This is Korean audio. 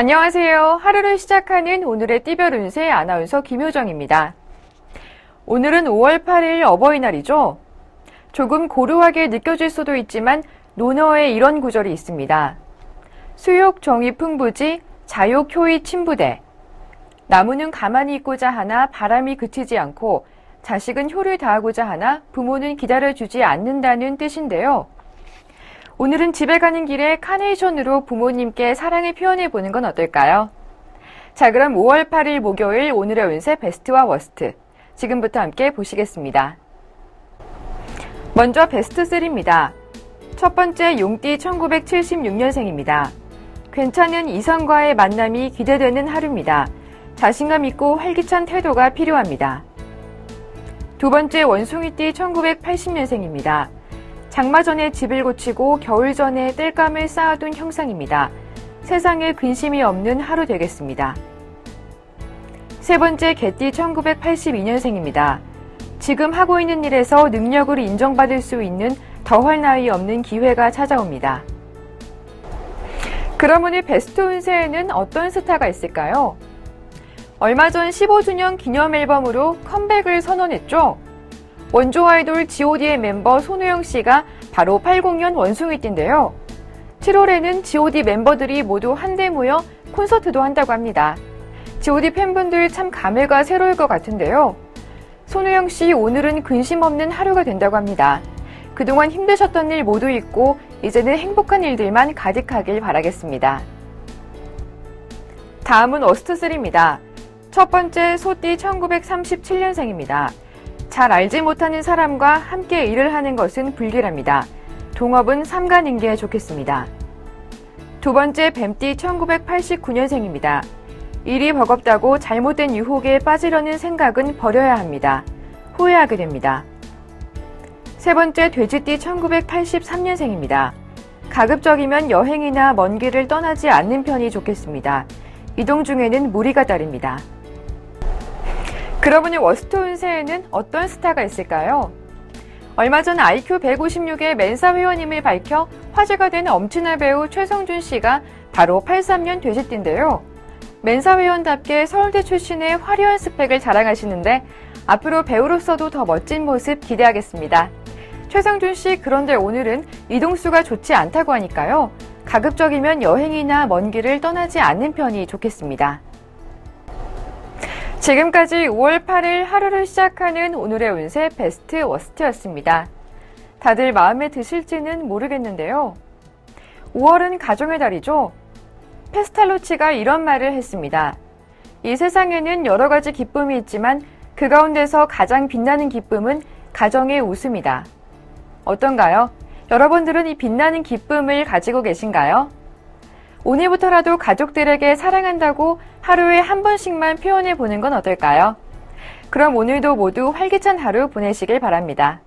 안녕하세요. 하루를 시작하는 오늘의 띠별 운세 아나운서 김효정입니다. 오늘은 5월 8일 어버이날이죠. 조금 고루하게 느껴질 수도 있지만 논어에 이런 구절이 있습니다. 수욕 정의 풍부지 자욕 효의 침부대. 나무는 가만히 있고자 하나 바람이 그치지 않고 자식은 효를 다하고자 하나 부모는 기다려주지 않는다는 뜻인데요. 오늘은 집에 가는 길에 카네이션으로 부모님께 사랑을 표현해 보는 건 어떨까요? 자, 그럼 5월 8일 목요일 오늘의 운세 베스트와 워스트. 지금부터 함께 보시겠습니다. 먼저 베스트 3입니다. 첫 번째 용띠 1976년생입니다. 괜찮은 이성과의 만남이 기대되는 하루입니다. 자신감 있고 활기찬 태도가 필요합니다. 두 번째 원숭이띠 1980년생입니다. 장마 전에 집을 고치고 겨울 전에 땔감을 쌓아둔 형상입니다. 세상에 근심이 없는 하루 되겠습니다. 세 번째 개띠 1982년생입니다. 지금 하고 있는 일에서 능력을 인정받을 수 있는 더할 나위 없는 기회가 찾아옵니다. 그럼 오늘 베스트 운세에는 어떤 스타가 있을까요? 얼마 전 15주년 기념 앨범으로 컴백을 선언했죠. 원조 아이돌 god의 멤버 손우영 씨가 바로 80년 원숭이띠인데요. 7월에는 god 멤버들이 모두 한데 모여 콘서트도 한다고 합니다. god 팬분들 참 감회가 새로울 것 같은데요. 손우영 씨 오늘은 근심 없는 하루가 된다고 합니다. 그동안 힘드셨던 일 모두 있고 이제는 행복한 일들만 가득하길 바라겠습니다. 다음은 어스트3입니다. 첫 번째 소띠 1937년생입니다. 잘 알지 못하는 사람과 함께 일을 하는 것은 불길합니다. 동업은 삼가는 게 좋겠습니다. 두 번째 뱀띠 1989년생입니다. 일이 버겁다고 잘못된 유혹에 빠지려는 생각은 버려야 합니다. 후회하게 됩니다. 세 번째 돼지띠 1983년생입니다. 가급적이면 여행이나 먼 길을 떠나지 않는 편이 좋겠습니다. 이동 중에는 무리가 따릅니다. 그러보니 워스트 운세에는 어떤 스타가 있을까요? 얼마 전 IQ 156의 멘사 회원임을 밝혀 화제가 된 엄친아 배우 최성준 씨가 바로 83년 돼지띠인데요. 멘사 회원답게 서울대 출신의 화려한 스펙을 자랑하시는데 앞으로 배우로서도 더 멋진 모습 기대하겠습니다. 최성준 씨 그런데 오늘은 이동수가 좋지 않다고 하니까요. 가급적이면 여행이나 먼 길을 떠나지 않는 편이 좋겠습니다. 지금까지 5월 8일 하루를 시작하는 오늘의 운세 베스트 워스트였습니다. 다들 마음에 드실지는 모르겠는데요. 5월은 가정의 달이죠. 페스탈로치가 이런 말을 했습니다. 이 세상에는 여러 가지 기쁨이 있지만 그 가운데서 가장 빛나는 기쁨은 가정의 웃음이다. 어떤가요? 여러분들은 이 빛나는 기쁨을 가지고 계신가요? 오늘부터라도 가족들에게 사랑한다고 하루에 한 번씩만 표현해 보는 건 어떨까요? 그럼 오늘도 모두 활기찬 하루 보내시길 바랍니다.